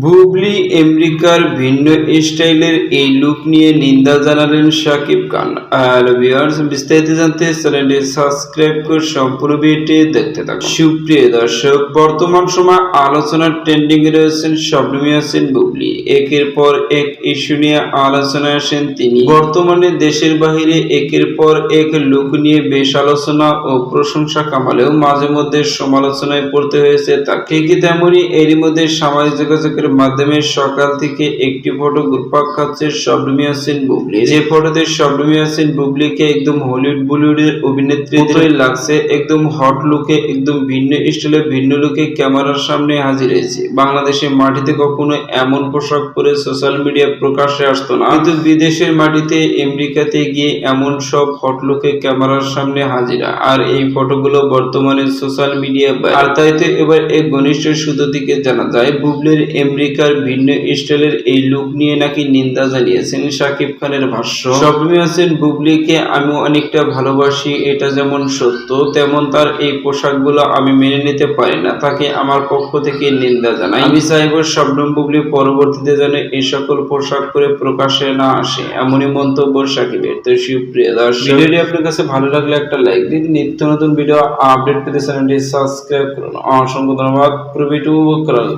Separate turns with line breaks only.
বুবলি আমেরিকার ভিন্ন স্টাইলের এই লুক নিয়ে নিন্দা জানালেন শাকিব খান। হ্যালো ভিউয়ার্স বিস্তারিত জানতে চ্যানেলটি সাবস্ক্রাইব করে সম্পূর্ণ ভিডিওটি দেখতে থাকুন। সুপ্রিয় দর্শক, বর্তমান সময় আলোচনার ট্রেন্ডিং রয়েছেন শবনমী আছেন বুবলি। একের পর এক ইস্যু নিয়ে আলোচনায় আসেন তিনি। বর্তমানে দেশের বাহিরে একের পর এক লুক নিয়ে বেশ আলোচনা ও প্রশংসা কামালেও মাঝে মধ্যে সমালোচনায় পড়তে হয়েছে তাকে। কি তেমনই এরই মধ্যে সামাজিক যোগাযোগের মাধ্যমে সকাল থেকে একটি ফটো ঘুরপাক খাচ্ছে শবনমী হাসিন বুবলি। যে ফটোতে শবনমী হাসিন বুবলিকে একদম হলিউড বলিউডের অভিনেত্রী লাগছে একদম হট লুকে একদম ভিন্ন স্টাইলে ভিন্ন লুকে ক্যামেরার সামনে হাজির হয়েছে। বাংলাদেশের মাটিতে কখনো এমন পোশাক পরে সোশ্যাল মিডিয়া প্রকাশ্যে আসতো না। কিন্তু বিদেশের মাটিতে আমেরিকাতে গিয়ে এমন সব হট লুকে ক্যামেরার সামনে হাজিরা। আর এই ফটোগুলো বর্তমানে সোশ্যাল মিডিয়া আর তাই তো এবার এক ঘনিষ্ঠ সূত্র থেকে জানা যায় বুবলির আমেরিকার ভিন্ন স্টাইলের এই লুক নিয়ে নাকি নিন্দা জানিয়েছেন শাকিব খানের ভাষ্য। স্বপ্নমী হাসিন বুবলিকে আমি অনেকটা ভালোবাসি এটা যেমন সত্য তেমন তার এই পোশাকগুলো আমি মেনে নিতে পারি না তাকে আমার পক্ষ থেকে নিন্দা জানাই। আমি চাইব শবনম বুবলি পরবর্তীতে যেন এই সকল পোশাক পরে প্রকাশে না আসে এমনই মন্তব্য শাকিবের। তো সুপ্রিয় দর্শক ভিডিওটি আপনার কাছে ভালো লাগলে একটা লাইক দিন নিত্য নতুন ভিডিও আপডেট পেতে চ্যানেলটি সাবস্ক্রাইব করুন। অসংখ্য ধন্যবাদ। পুরো ভিডিও উপভোগ করার জন্য।